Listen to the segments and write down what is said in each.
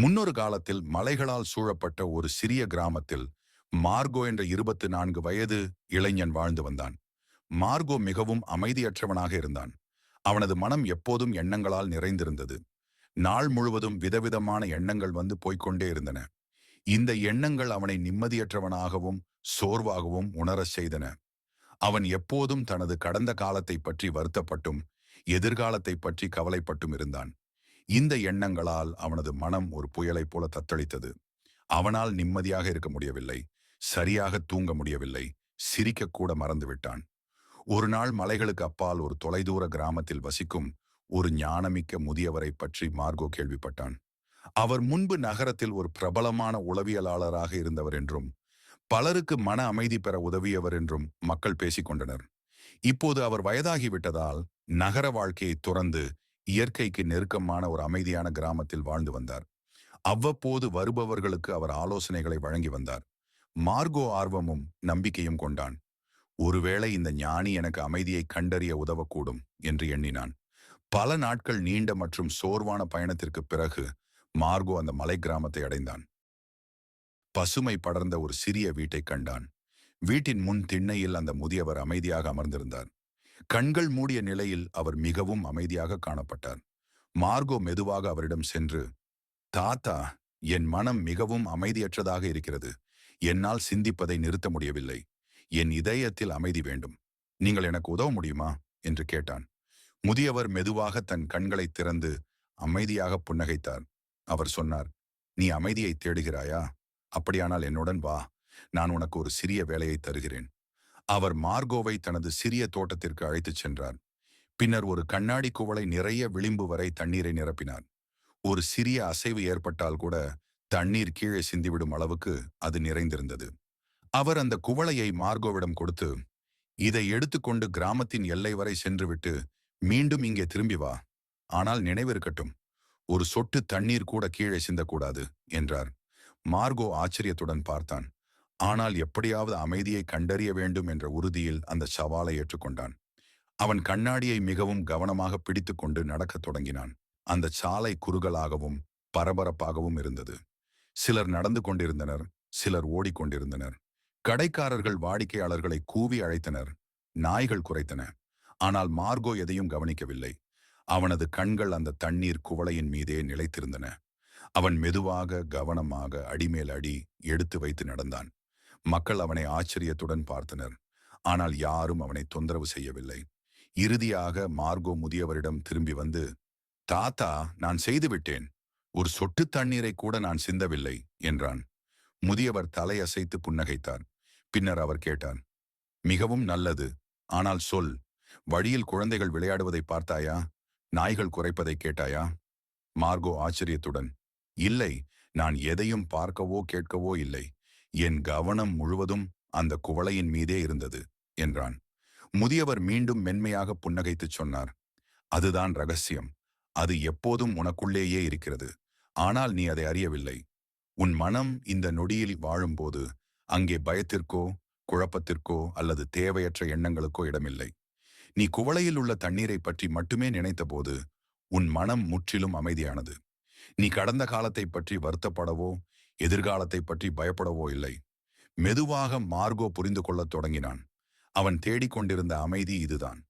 முன்னொரு காலத்தில் மலைகளால் சூழப்பட்ட ஒரு சிறிய கிராமத்தில் மார்கோ என்ற இருபத்து நான்கு வயது இளைஞன் வாழ்ந்து வந்தான். மார்கோ மிகவும் அமைதியற்றவனாக இருந்தான். அவனது மனம் எப்போதும் எண்ணங்களால் நிறைந்திருந்தது. நாள் முழுவதும் விதவிதமான எண்ணங்கள் வந்து போய்கொண்டே இருந்தன. இந்த எண்ணங்கள் அவனை நிம்மதியற்றவனாகவும் சோர்வாகவும் உணரச் செய்தன. அவன் எப்போதும் தனது கடந்த காலத்தை பற்றி வருத்தப்பட்டும் எதிர்காலத்தை பற்றி கவலைப்பட்டும் இருந்தான். இந்த எண்ணங்களால் அவனது மனம் ஒரு புயலைப் போல தத்தளித்தது. அவனால் நிம்மதியாக இருக்க முடியவில்லை. சரியாக தூங்க முடியவில்லை. சிரிக்கக்கூட மறந்துவிட்டான் ஒரு நாள் மலைகளுக்கு அப்பால் ஒரு தொலைதூர கிராமத்தில் வசிக்கும் ஒரு ஞானமிக்க முதியவரை பற்றி மார்கோ கேள்விப்பட்டான். அவர் முன்பு நகரத்தில் ஒரு பிரபலமான உளவியலாளராக இருந்தவர் என்றும் பலருக்கு மன அமைதி பெற உதவியவர் என்றும் மக்கள் பேசிக் கொண்டனர். இப்போது அவர் வயதாகிவிட்டதால் நகர வாழ்க்கையை துறந்து இயற்கைக்கு நெருக்கமான ஒரு அமைதியான கிராமத்தில் வாழ்ந்து வந்தார். அவ்வப்போது வருபவர்களுக்கு அவர் ஆலோசனைகளை வழங்கி வந்தார். மார்கோ ஆர்வமும் நம்பிக்கையும் கொண்டான். ஒருவேளை இந்த ஞானி எனக்கு அமைதியை கண்டறிய உதவக்கூடும் என்று எண்ணினான். பல நாட்கள் நீண்ட மற்றும் சோர்வான பயணத்திற்கு பிறகு மார்கோ அந்த மலை கிராமத்தை அடைந்தான். பசுமை படர்ந்த ஒரு சிறிய வீட்டை கண்டான். வீட்டின் முன் திண்ணையில் அந்த முதியவர் அமைதியாக அமர்ந்திருந்தார். கண்கள் மூடிய நிலையில் அவர் மிகவும் அமைதியாக காணப்பட்டார். மார்கோ மெதுவாக அவரிடம் சென்று தாத்தா என் மனம் மிகவும் அமைதியற்றதாக இருக்கிறது. என்னால் சிந்திப்பதை நிறுத்த முடியவில்லை. என் இதயத்தில் அமைதி வேண்டும். நீங்கள் எனக்கு உதவ முடியுமா? என்று கேட்டான். முதியவர் மெதுவாக தன் கண்களை திறந்து அமைதியாக புன்னகைத்தார். அவர் சொன்னார் நீ அமைதியை தேடுகிறாயா? அப்படியானால் என்னுடன் வா. நான் உனக்கு ஒரு சிறிய வேலையை தருகிறேன். அவர் மார்கோவை தனது சிறிய தோட்டத்திற்கு அழைத்துச் சென்றார். பின்னர் ஒரு கண்ணாடி குவளை நிறைய விளிம்பு வரை தண்ணீரை நிரப்பினார். ஒரு சிறிய அசைவு ஏற்பட்டால் கூட தண்ணீர் கீழே சிந்திவிடும் அளவுக்கு அது நிறைந்திருந்தது. அவர் அந்த குவளையை மார்கோவிடம் கொடுத்து இதை எடுத்துக்கொண்டு கிராமத்தின் எல்லை வரை சென்றுவிட்டு மீண்டும் இங்கே திரும்பி வா. ஆனால் நினைவிருக்கட்டும் ஒரு சொட்டு தண்ணீர் கூட கீழே சிந்தக்கூடாது என்றார். மார்கோ ஆச்சரியத்துடன் பார்த்தான். ஆனால் எப்படியாவது அமைதியை கண்டறிய வேண்டும் என்ற உறுதியில் அந்த சவாலை ஏற்றுக்கொண்டான். அவன் கண்ணாடியை மிகவும் கவனமாக பிடித்துக்கொண்டு நடக்கத் தொடங்கினான். அந்த சாலை குறுகலாகவும் பரபரப்பாகவும் இருந்தது. சிலர் நடந்து கொண்டிருந்தனர் சிலர் ஓடிக்கொண்டிருந்தனர் கடைக்காரர்கள் வாடிக்கையாளர்களை கூவி அழைத்தனர் நாய்கள் குறைத்தன ஆனால் மார்கோ எதையும் கவனிக்கவில்லை. அவனது கண்கள் அந்த தண்ணீர் குவளையின் மீதே நிலைத்திருந்தன. அவன் மெதுவாக கவனமாக அடிமேல் அடி எடுத்து வைத்து நடந்தான். மக்கள் அவனை ஆச்சரியத்துடன் பார்த்தனர். ஆனால் யாரும் அவனை தொந்தரவு செய்யவில்லை. இறுதியாக மார்கோ முதியவரிடம் திரும்பி வந்து தாத்தா நான் செய்துவிட்டேன் ஒரு சொட்டு தண்ணீரை கூட நான் சிந்தவில்லை என்றான். முதியவர் தலையசைத்து புன்னகைத்தார். பின்னர் அவர் கேட்டார் மிகவும் நல்லது. ஆனால் சொல் வழியில் குழந்தைகள் விளையாடுவதை பார்த்தாயா? நாய்கள் குறைப்பதை கேட்டாயா? மார்கோ ஆச்சரியத்துடன் இல்லை நான் எதையும் பார்க்கவோ கேட்கவோ இல்லை. என் கவனம் முழுவதும் அந்த குவளையின் மீதே இருந்தது என்றான். முதியவர் மீண்டும் மென்மையாக புன்னகைத்துச் சொன்னார். அதுதான் ரகசியம். அது எப்போதும் உனக்குள்ளேயே இருக்கிறது. ஆனால் நீ அதை அறியவில்லை. உன் மனம் இந்த நொடியில் வாழும்போது அங்கே பயத்திற்கோ குழப்பத்திற்கோ அல்லது தேவையற்ற எண்ணங்களுக்கோ இடமில்லை. நீ குவளையில் உள்ள தண்ணீரை பற்றி மட்டுமே நினைத்தபோது உன் மனம் முற்றிலும் அமைதியானது. நீ கடந்த காலத்தை பற்றி வருத்தப்படவோ எதிர்காலத்தை பற்றி பயப்படவோ இல்லை. மெதுவாக மார்கோ புரிந்து கொள்ளத் தொடங்கினான். அவன் தேடிக்கொண்டிருந்த அமைதி இதுதான்.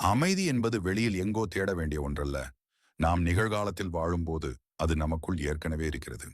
அமைதி என்பது வெளியில் எங்கோ தேட வேண்டிய ஒன்றல்ல. நாம் நிகழ்காலத்தில் வாழும்போது அது நமக்குள் ஏற்கனவே இருக்கிறது.